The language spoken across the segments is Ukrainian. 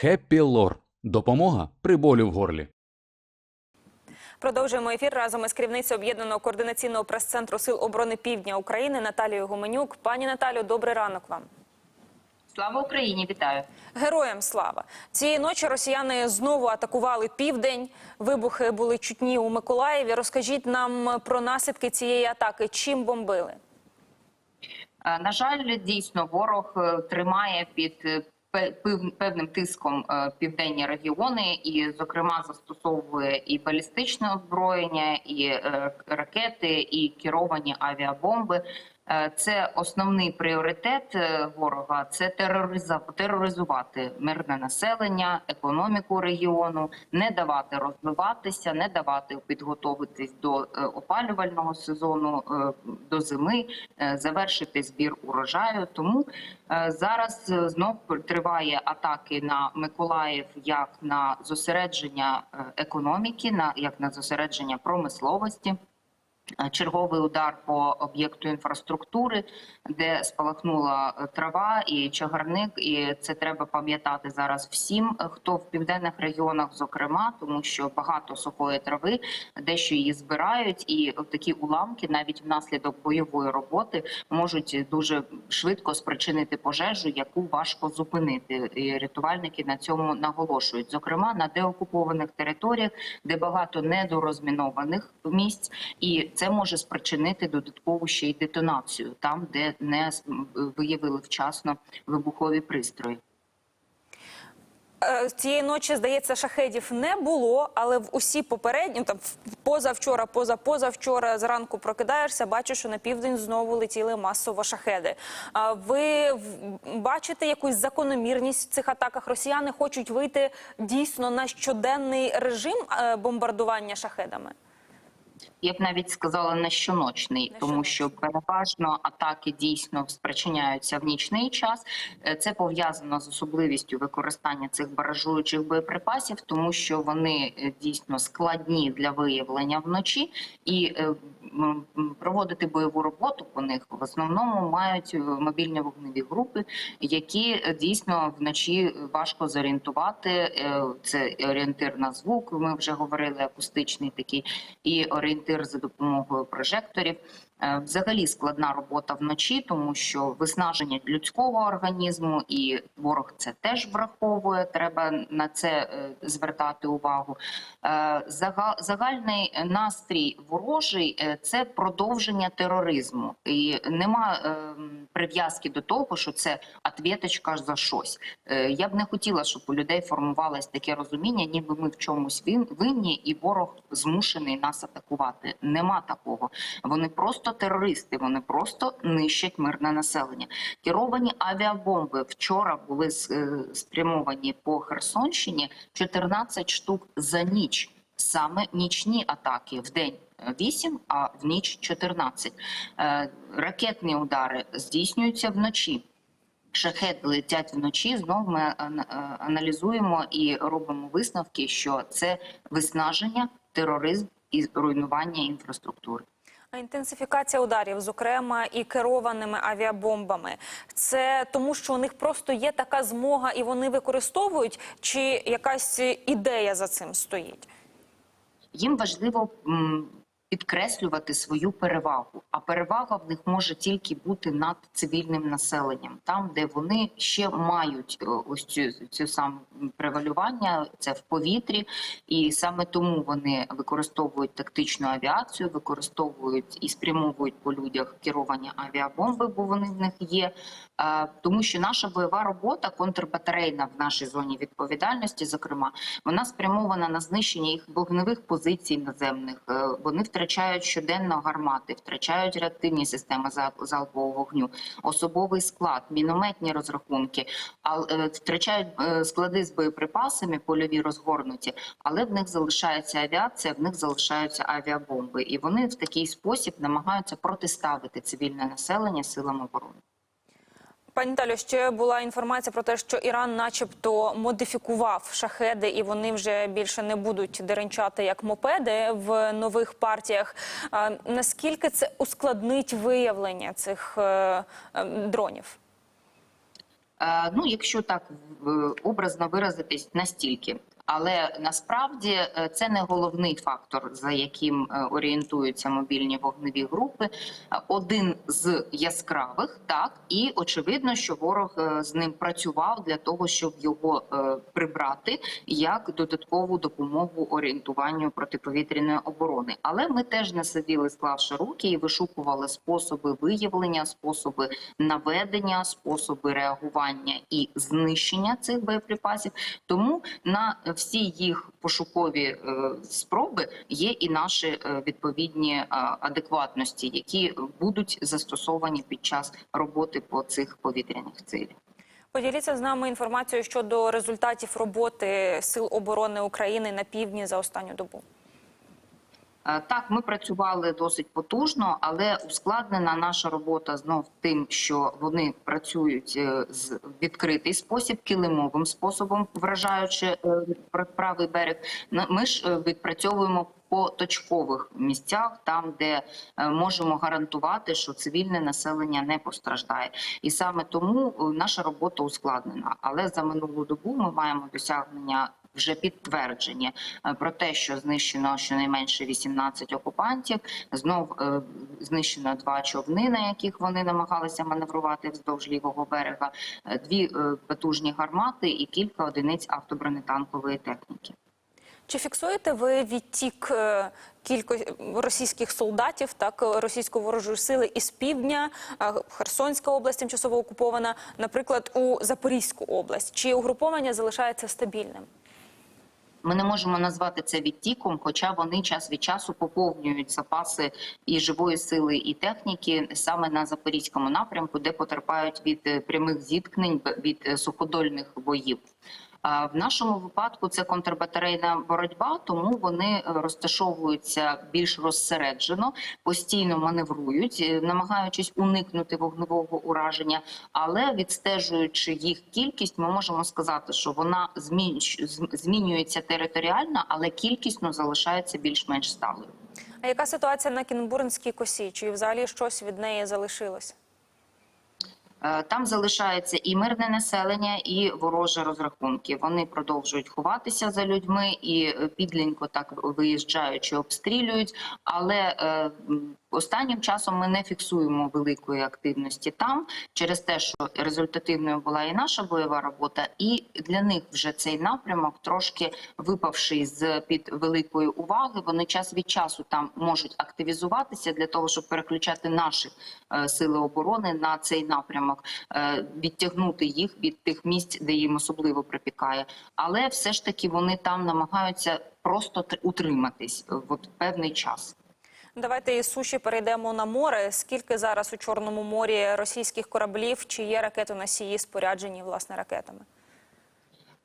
Хеппі Лор. Допомога при болі в горлі. Продовжуємо ефір разом із керівницею об'єднаного координаційного прес-центру Сил оборони Півдня України Наталією Гуменюк. Пані Наталю, добрий ранок вам. Слава Україні, вітаю. Героям слава цієї ночі. Росіяни знову атакували південь. Вибухи були чутні у Миколаєві. Розкажіть нам про наслідки цієї атаки. Чим бомбили? Е, На жаль, дійсно ворог е, тримає під е, певним тиском е, південні регіони, і, зокрема, застосовує і балістичне озброєння, і е, ракети, і керовані авіабомби. Е, Це основний пріоритет е, ворога. Це тероризувати мирне населення, економіку регіону, не давати розвиватися, не давати підготовитись до е, опалювального сезону, до зими, завершити збір урожаю. Тому зараз знов триває атаки на Миколаїв як на зосередження економіки, на як на зосередження промисловості. Е, Черговий удар по об'єкту інфраструктури, де спалахнула е, трава і чагарник, і це треба пам'ятати зараз всім, е, хто в південних регіонах, зокрема, тому що багато сухої трави, дещо її збирають, і такі уламки, навіть внаслідок бойової роботи, можуть дуже швидко спричинити пожежу, яку важко зупинити. І рятувальники на цьому наголошують, зокрема на деокупованих територіях, де багато недорозмінованих місць, і це може спричинити додаткову ще й детонацію там, де не виявили вчасно вибухові пристрої. Е, Цієї ночі, здається, шахедів не було, але в усі попередні, там позавчора, позапозавчора, зранку прокидаєшся, бачиш, що на південь знову летіли масово шахеди. А ви бачите якусь закономірність в цих атаках? Росіяни хочуть вийти дійсно на щоденний режим е, бомбардування шахедами? Я б навіть сказала на щоночний, тому що переважно атаки дійсно спричиняються в нічний час. Е, Це пов'язано з особливістю використання цих баражуючих боєприпасів, тому що вони е, дійсно складні для виявлення вночі, і е, проводити бойову роботу по них в основному мають е, мобільні вогневі групи, які е, дійсно вночі важко зорієнтувати. Е, Це орієнтир на звук. Ми вже говорили акустичний такий і орієнтир за допомогою прожекторів. Е, Взагалі складна робота вночі, тому що виснаження людського організму, і ворог це теж враховує. Треба на це е, звертати увагу. Е, Загальний настрій ворожий це продовження тероризму, і нема прив'язки до того, що це ответочка за щось. Я б не хотіла, щоб у людей формувалось таке розуміння, ніби ми в чомусь винні, і ворог змушений нас атакувати. Нема такого. Вони просто терористи, вони просто нищать мирне населення. Керовані авіабомби вчора були е, спрямовані по Херсонщині 14 штук за ніч. Саме нічні атаки в день 8, а в ніч 14. Е, Ракетні удари здійснюються вночі. Шахеди летять вночі. Знов ми е, аналізуємо і робимо висновки, що це виснаження, тероризм і руйнування інфраструктури. Інтенсифікація ударів, зокрема і керованими авіабомбами, це тому, що у них просто є така змога, і вони використовують, чи якась ідея за цим стоїть? Їм важливо підкреслювати свою перевагу. А перевага в них може тільки бути над цивільним населенням, там, де вони ще мають е, ось цю, цю саме превалювання, це в повітрі, і саме тому вони використовують тактичну авіацію, використовують і спрямовують по людях керовані авіабомби, бо вони в них є. Тому що наша бойова робота контрбатарейна в нашій зоні відповідальності, зокрема, вона спрямована на знищення їх вогневих позицій наземних. Е, Вони втрачають щоденно гармати, втрачають реактивні системи залпового вогню, особовий склад, мінометні розрахунки, е, втрачають е, склади з боєприпасами, польові розгорнуті, але в них залишається авіація, в них залишаються авіабомби, і вони в такий спосіб намагаються протиставити цивільне населення силам оборони. Пані Талю, ще була інформація про те, що Іран, начебто, модифікував шахеди, і вони вже більше не будуть деренчати як мопеди в нових партіях. Наскільки це ускладнить виявлення цих е, е, дронів? Е, Ну, якщо так в- образно виразитись, настільки. Але насправді е, це не головний фактор, за яким е, орієнтуються мобільні вогневі групи. Е, Один з яскравих, так і очевидно, що ворог з ним працював для того, щоб його прибрати як додаткову допомогу орієнтуванню протиповітряної оборони. Але ми теж не сиділи, склавши руки, і вишукували способи виявлення, способи наведення, способи реагування і знищення цих боєприпасів. Тому на всі їх пошукові е, спроби є і наші е, відповідні е, адекватності, які будуть застосовані під час роботи по цих повітряних цілях. Поділіться з нами інформацією щодо результатів роботи Сил оборони України на півдні за останню добу. Е, Так, ми працювали досить потужно, але ускладнена наша робота знов тим, що вони працюють е, з відкритий спосіб, килимовим способом, вражаючи е, правий берег. Ми ж відпрацьовуємо по точкових місцях, там де можемо гарантувати, що цивільне населення не постраждає, і саме тому наша робота ускладнена. Але за минулу добу ми маємо досягнення вже підтверджені е, про те, що знищено щонайменше 18 окупантів. Знов е, знищено два човни, на яких вони намагалися маневрувати вздовж лівого берега, е, дві потужні гармати і кілька одиниць автобронетанкової техніки. Чи фіксуєте ви відтік кількох російських солдатів, так російської ворожої сили із півдня, Херсонська область тимчасово окупована, наприклад, у Запорізьку область? Чи угруповання залишається стабільним? Ми не можемо назвати це відтіком, хоча вони час від часу поповнюють запаси і живої сили, і техніки саме на запорізькому напрямку, де потерпають від е, прямих зіткнень від е, суходольних боїв. В нашому випадку це контрбатарейна боротьба, тому вони е, розташовуються більш розсереджено, постійно маневрують, е, намагаючись уникнути вогневого ураження. Але відстежуючи їх кількість, ми можемо сказати, що вона змінюється територіально, але кількісно залишається більш-менш сталою. А яка ситуація на Кінбурнській косі? Чи взагалі щось від неї залишилось? Е, Там залишається і мирне населення, і ворожі розрахунки. Вони продовжують ховатися за людьми і е, підлінько так виїжджаючи, обстрілюють. Але е, останнім часом ми не фіксуємо великої активності там через те, що результативною була і наша бойова робота, і для них вже цей напрямок трошки випавший з під великої уваги. Вони час від часу там можуть активізуватися для того, щоб переключати наші е, сили оборони на цей напрямок, е, відтягнути їх від тих місць, де їм особливо припікає. Але все ж таки вони там намагаються просто тр- утриматись от певний час. Давайте із суші перейдемо на море. Скільки зараз у Чорному морі російських кораблів, чи є ракетоносії споряджені власне ракетами?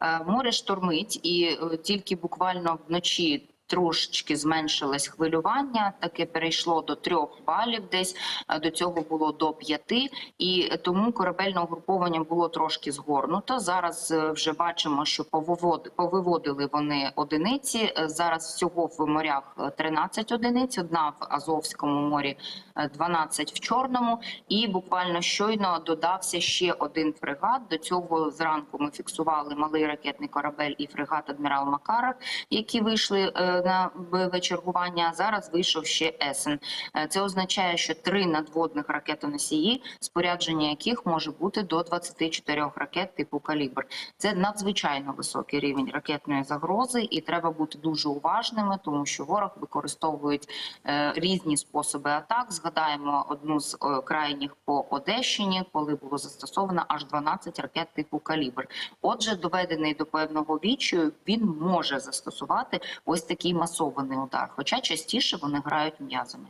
Е, Море штормить, і е, тільки буквально вночі трошечки зменшилось хвилювання. Таке перейшло до трьох балів. Десь Е, до цього було до п'яти, і тому корабельне угруповання було трошки згорнуто. Зараз е, вже бачимо, що повивод- повиводили вони одиниці. Е, Зараз всього в морях е, 13 одиниць. Одна в Азовському морі, е, 12 в Чорному. І буквально щойно додався ще один фрегат. До цього зранку ми фіксували малий ракетний корабель і фрегат адмірал Макаров, які вийшли е, на бойове чергування. А зараз вийшов ще Есен. Е, Це означає, що три надводних ракетоносії, спорядження яких може бути до 24 ракет типу калібр. Це надзвичайно високий рівень ракетної загрози, і треба бути дуже уважними, тому що ворог використовують е, різні способи атак. Згадаємо одну з е, крайніх по Одещині, коли було застосовано аж 12 ракет типу калібр. Отже, доведений до певного відчаю, він може застосувати ось такий масований удар, хоча частіше вони грають м'язами.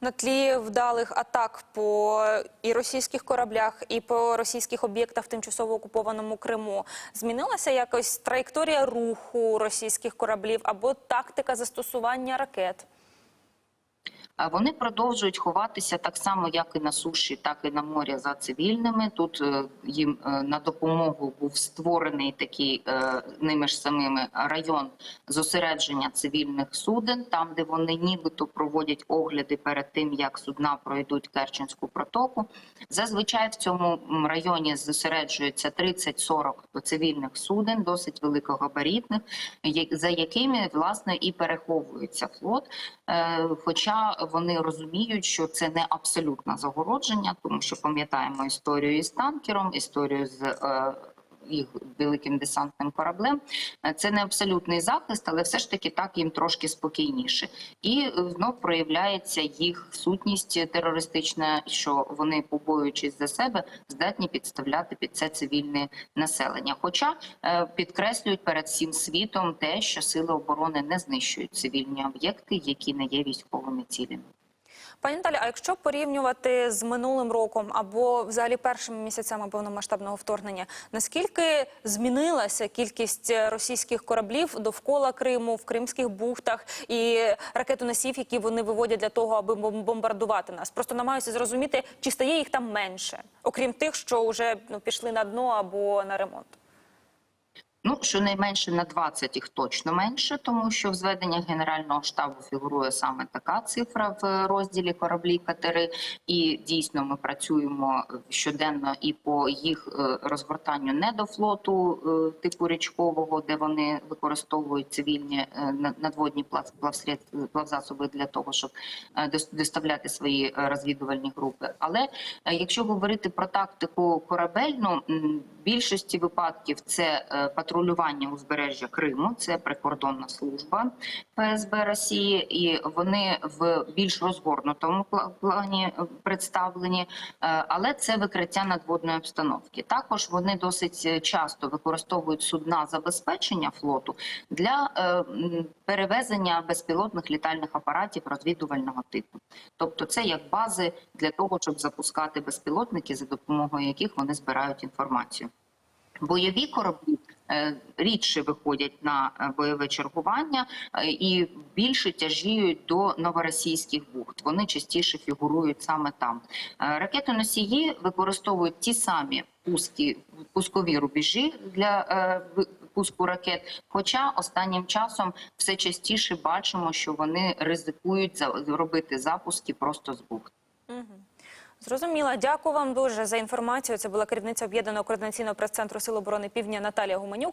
На тлі вдалих атак по і російських кораблях, і по російських об'єктах в тимчасово окупованому Криму змінилася якось траєкторія руху російських кораблів або тактика застосування ракет? Вони продовжують ховатися так само, як і на суші, так і на морі за цивільними. Тут е, їм е, на допомогу був створений такий е, ними ж самими район зосередження цивільних суден, там де вони нібито проводять огляди перед тим, як судна пройдуть Керченську протоку. Зазвичай в цьому районі зосереджується 30-40 цивільних суден, досить великогабаритних, за якими власне і переховується флот. Е, Хоча вони розуміють, що це не абсолютне загородження, тому що пам'ятаємо історію із танкером, історію з е, їх великим десантним кораблем. Е, Це не абсолютний захист, але все ж таки так їм трошки спокійніше. І е, знов проявляється їх сутність терористична, що вони, побоюючись за себе, здатні підставляти під це цивільне населення. Хоча е, підкреслюють перед всім світом те, що сили оборони не знищують цивільні об'єкти, які не є військовими цілями. Пані Наталі, а якщо порівнювати з минулим роком або взагалі першими місяцями повномасштабного вторгнення, наскільки змінилася кількість російських кораблів довкола Криму, в кримських бухтах і ракетоносів, які вони виводять для того, аби бомбардувати нас? Просто намагаюся зрозуміти, чи стає їх там менше, окрім тих, що вже ну, пішли на дно або на ремонт. Ну, щонайменше на 20 їх точно менше, тому що в зведеннях Генерального штабу фігурує саме така цифра в розділі кораблі катери. І дійсно ми працюємо щоденно і по їх е, розгортанню не до флоту е, типу річкового, де вони використовують цивільні е, надводні плав- плавзасоби для того, щоб е, доставляти свої е, розвідувальні групи. Але е, якщо говорити про тактику корабельну, в більшості випадків це е, патрулювання узбережжя Криму, це прикордонна служба ФСБ Росії, і вони в більш розгорнутому плані е, представлені, Е, але це викриття надводної обстановки. Також вони досить е, часто використовують судна забезпечення флоту для перевезення безпілотних літальних апаратів розвідувального типу. Тобто, це як бази для того, щоб запускати безпілотники, за допомогою яких вони збирають інформацію. Бойові кораблі рідше виходять на е, бойове чергування е, і більше тяжіють до новоросійських бухт. Вони частіше фігурують саме там. Е, Ракетоносії використовують ті самі пуски, пускові рубежі для е, пуску ракет. Хоча останнім часом все частіше бачимо, що вони ризикують за- робити запуски просто з бухт. Зрозуміла. Дякую вам дуже за інформацію. Це була керівниця об'єднаного координаційного прес-центру Сил оборони Півдня Наталія Гуменюк.